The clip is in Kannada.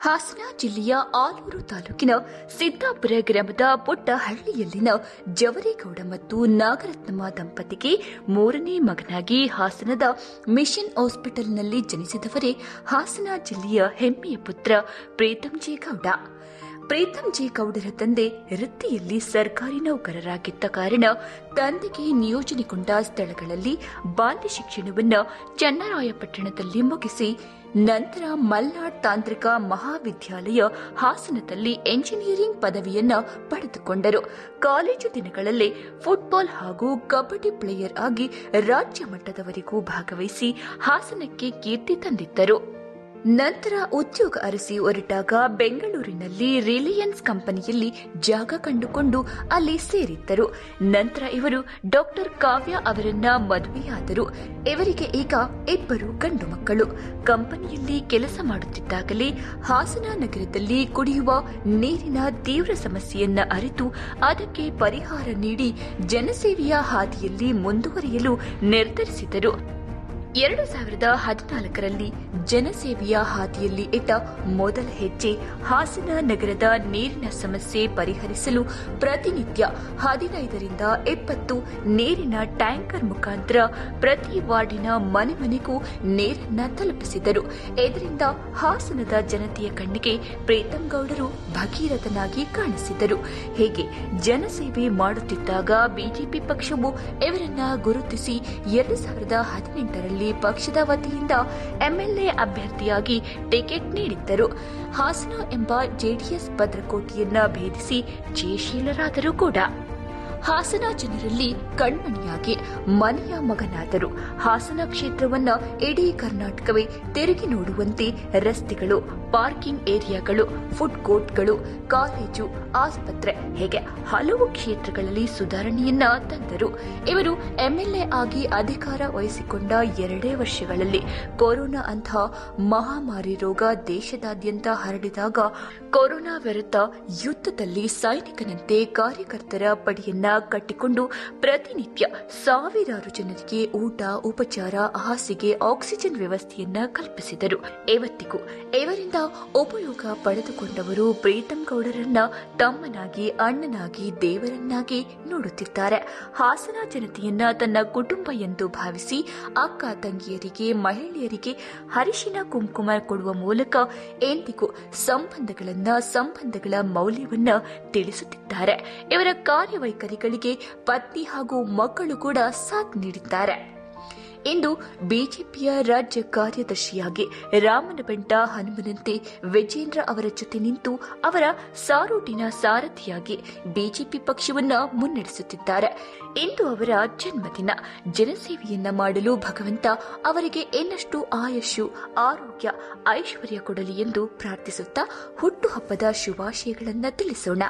ಹಾಸನ ಜಿಲ್ಲೆಯ ಆಲೂರು ತಾಲೂಕಿನ ಸಿದ್ದಾಪುರ ಗ್ರಾಮದ ಪುಟ್ಟ ಹಳ್ಳಿಯಲ್ಲಿನ ಜವರೇಗೌಡ ಮತ್ತು ನಾಗರತ್ನಮ್ಮ ದಂಪತಿಗೆ ಮೂರನೇ ಮಗನಾಗಿ ಹಾಸನದ ಮಿಷನ್ ಹಾಸ್ಪಿಟಲ್ನಲ್ಲಿ ಜನಿಸಿದವರೇ ಹಾಸನ ಜಿಲ್ಲೆಯ ಹೆಮ್ಮೆಯ ಪುತ್ರ ಪ್ರೀತಂ ಪ್ರೀತಂ ಜಿ ಗೌಡರ ತಂದೆ ವೃತ್ತಿಯಲ್ಲಿ ಸರ್ಕಾರಿ ನೌಕರರಾಗಿದ್ದ ಕಾರಣ ತಂದೆಗೆ ನಿಯೋಜನೆಗೊಂಡ ಸ್ಥಳಗಳಲ್ಲಿ ಬಾಲ್ಯ ಶಿಕ್ಷಣವನ್ನು ಚನ್ನರಾಯಪಟ್ಟಣದಲ್ಲಿ ಮುಗಿಸಿ ನಂತರ ಮಲ್ನಾಡ್ ತಾಂತ್ರಿಕ ಮಹಾವಿದ್ಯಾಲಯ ಹಾಸನದಲ್ಲಿ ಎಂಜಿನಿಯರಿಂಗ್ ಪದವಿಯನ್ನು ಪಡೆದುಕೊಂಡರು. ಕಾಲೇಜು ದಿನಗಳಲ್ಲಿ ಫುಟ್ಬಾಲ್ ಹಾಗೂ ಕಬಡ್ಡಿ ಪ್ಲೇಯರ್ ಆಗಿ ರಾಜ್ಯ ಮಟ್ಟದವರೆಗೂ ಭಾಗವಹಿಸಿ ಹಾಸನಕ್ಕೆ ಕೀರ್ತಿ ತಂದಿದ್ದರು. ನಂತರ ಉದ್ಯೋಗ ಅರಸಿ ಹೊರಟಾಗ ಬೆಂಗಳೂರಿನಲ್ಲಿ ರಿಲಯನ್ಸ್ ಕಂಪನಿಯಲ್ಲಿ ಜಾಗ ಕಂಡುಕೊಂಡು ಅಲ್ಲಿ ಸೇರಿದ್ದರು. ನಂತರ ಇವರು ಡಾಕ್ಟರ್ ಕಾವ್ಯ ಅವರನ್ನ ಮದುವೆಯಾದರು. ಇವರಿಗೆ ಈಗ ಇಬ್ಬರು ಗಂಡು ಮಕ್ಕಳು. ಕಂಪನಿಯಲ್ಲಿ ಕೆಲಸ ಮಾಡುತ್ತಿದ್ದಾಗಲೇ ಹಾಸನ ನಗರದಲ್ಲಿ ಕುಡಿಯುವ ನೀರಿನ ತೀವ್ರ ಸಮಸ್ಯೆಯನ್ನ ಅರಿತು ಅದಕ್ಕೆ ಪರಿಹಾರ ನೀಡಿ ಜನಸೇವೆಯ ಹಾದಿಯಲ್ಲಿ ಮುಂದುವರಿಯಲು ನಿರ್ಧರಿಸಿದರು. ಎರಡು ಸಾವಿರದ ಹದಿನಾಲ್ಕರಲ್ಲಿ ಜನಸೇವೆಯ ಹಾದಿಯಲ್ಲಿ ಇಟ್ಟ ಮೊದಲ ಹೆಜ್ಜೆ ಹಾಸನ ನಗರದ ನೀರಿನ ಸಮಸ್ಯೆ ಪರಿಹರಿಸಲು ಪ್ರತಿನಿತ್ಯ ಹದಿನೈದರಿಂದ ಇಪ್ಪತ್ತು ನೀರಿನ ಟ್ಯಾಂಕರ್ ಮುಖಾಂತರ ಪ್ರತಿ ವಾರ್ಡಿನ ಮನೆ ಮನೆಗೂ ನೀರನ್ನ ತಲುಪಿಸಿದರು. ಇದರಿಂದ ಹಾಸನದ ಜನತೆಯ ಕಣ್ಣಿಗೆ ಪ್ರೀತಂ ಗೌಡರು ಭಗೀರಥನಾಗಿ ಕಾಣಿಸಿದರು. ಹೀಗೆ ಜನಸೇವೆ ಮಾಡುತ್ತಿದ್ದಾಗ ಬಿಜೆಪಿ ಪಕ್ಷವು ಇವರನ್ನ ಗುರುತಿಸಿ ಎರಡು ಸಾವಿರದ ಹದಿನೆಂಟರಲ್ಲಿ ಪಕ್ಷದ ವತಿಯಿಂದ ಎಂಎಲ್ಎ ಅಭ್ಯರ್ಥಿಯಾಗಿ ಟಿಕೆಟ್ ನೀಡಿದ್ದರು. ಹಾಸನ ಎಂಬ ಜೆಡಿಎಸ್ ಭದ್ರಕೋಟೆಯನ್ನ ಭೇದಿಸಿ ಜಯಶೀಲರಾದರೂ ಕೂಡ. ಹಾಸನ ಜನರಲ್ಲಿ ಕಣ್ಮಣಿಯಾಗಿ ಮನೆಯ ಮಗನಾದರು. ಹಾಸನ ಕ್ಷೇತ್ರವನ್ನ ಇಡೀ ಕರ್ನಾಟಕವೇ ತಿರುಗಿ ನೋಡುವಂತೆ ರಸ್ತೆಗಳು, ಪಾರ್ಕಿಂಗ್ ಏರಿಯಾಗಳು, ಫುಡ್ ಕೋರ್ಟ್ಗಳು, ಕಾಲೇಜು, ಆಸ್ಪತ್ರೆ, ಹೀಗೆ ಹಲವು ಕ್ಷೇತ್ರಗಳಲ್ಲಿ ಸುಧಾರಣೆಯನ್ನ ತಂದರು. ಇವರು ಎಂಎಲ್ಎ ಆಗಿ ಅಧಿಕಾರ ವಹಿಸಿಕೊಂಡ ಎರಡೇ ವರ್ಷಗಳಲ್ಲಿ ಕೊರೋನಾ ಅಂತಹ ಮಹಾಮಾರಿ ರೋಗ ದೇಶದಾದ್ಯಂತ ಹರಡಿದಾಗ ಕೊರೋನಾ ವಿರುದ್ಧ ಯುದ್ಧದಲ್ಲಿ ಸೈನಿಕನಂತೆ ಕಾರ್ಯಕರ್ತರ ಪಡೆಯನ್ನ ಕಟ್ಟಿಕೊಂಡು ಪ್ರತಿನಿತ್ಯ ಸಾವಿರಾರು ಜನರಿಗೆ ಊಟ, ಉಪಚಾರ, ಹಾಸಿಗೆ, ಆಕ್ಸಿಜನ್ ವ್ಯವಸ್ಥೆಯನ್ನ ಕಲ್ಪಿಸಿದರು. ಇವತ್ತಿಗೂ ಇವರಿಂದ ಉಪಯೋಗ ಪಡೆದುಕೊಂಡವರು ಪ್ರೀತಂ ಗೌಡರನ್ನ ತಮ್ಮನಾಗಿ, ಅಣ್ಣನಾಗಿ, ದೇವರನ್ನಾಗಿ ನೋಡುತ್ತಿದ್ದಾರೆ ಹಾಸನ ಜನತೆಯನ್ನ ತನ್ನ ಕುಟುಂಬ ಎಂದು ಭಾವಿಸಿ ಅಕ್ಕ ತಂಗಿಯರಿಗೆ, ಮಹಿಳೆಯರಿಗೆ ಹರಿಶಿನ ಕುಂಕುಮ ಕೊಡುವ ಮೂಲಕ ಎಂದಿಗೂ ಸಂಬಂಧಗಳನ್ನ, ಸಂಬಂಧಗಳ ಮೌಲ್ಯವನ್ನ ತಿಳಿಸುತ್ತಿದ್ದಾರೆ. ಇವರ ಕಾರ್ಯವೈಖರಿಗಳಿಗೆ ಪತ್ನಿ ಹಾಗೂ ಮಕ್ಕಳು ಕೂಡ ಸಾಥ್ ನೀಡಿದ್ದಾರೆ. ಇಂದು ಬಿಜೆಪಿಯ ರಾಜ್ಯ ಕಾರ್ಯದರ್ಶಿಯಾಗಿ ರಾಮನಬೆಂಟ ಹನುಮನಂತೆ ವಿಜೇಂದ್ರ ಅವರ ಜೊತೆ ನಿಂತು ಅವರ ಸಾರೋಟಿನ ಸಾರಥಿಯಾಗಿ ಬಿಜೆಪಿ ಪಕ್ಷವನ್ನ ಮುನ್ನಡೆಸುತ್ತಿದ್ದಾರೆ. ಇಂದು ಅವರ ಜನ್ಮದಿನ. ಜನಸೇವೆಯನ್ನ ಮಾಡಲು ಭಗವಂತ ಅವರಿಗೆ ಇನ್ನಷ್ಟು ಆಯಸ್ಸು, ಆರೋಗ್ಯ, ಐಶ್ವರ್ಯ ಕೊಡಲಿ ಎಂದು ಪ್ರಾರ್ಥಿಸುತ್ತಾ ಹುಟ್ಟುಹಬ್ಬದ ಶುಭಾಶಯಗಳನ್ನು ತಿಳಿಸೋಣ.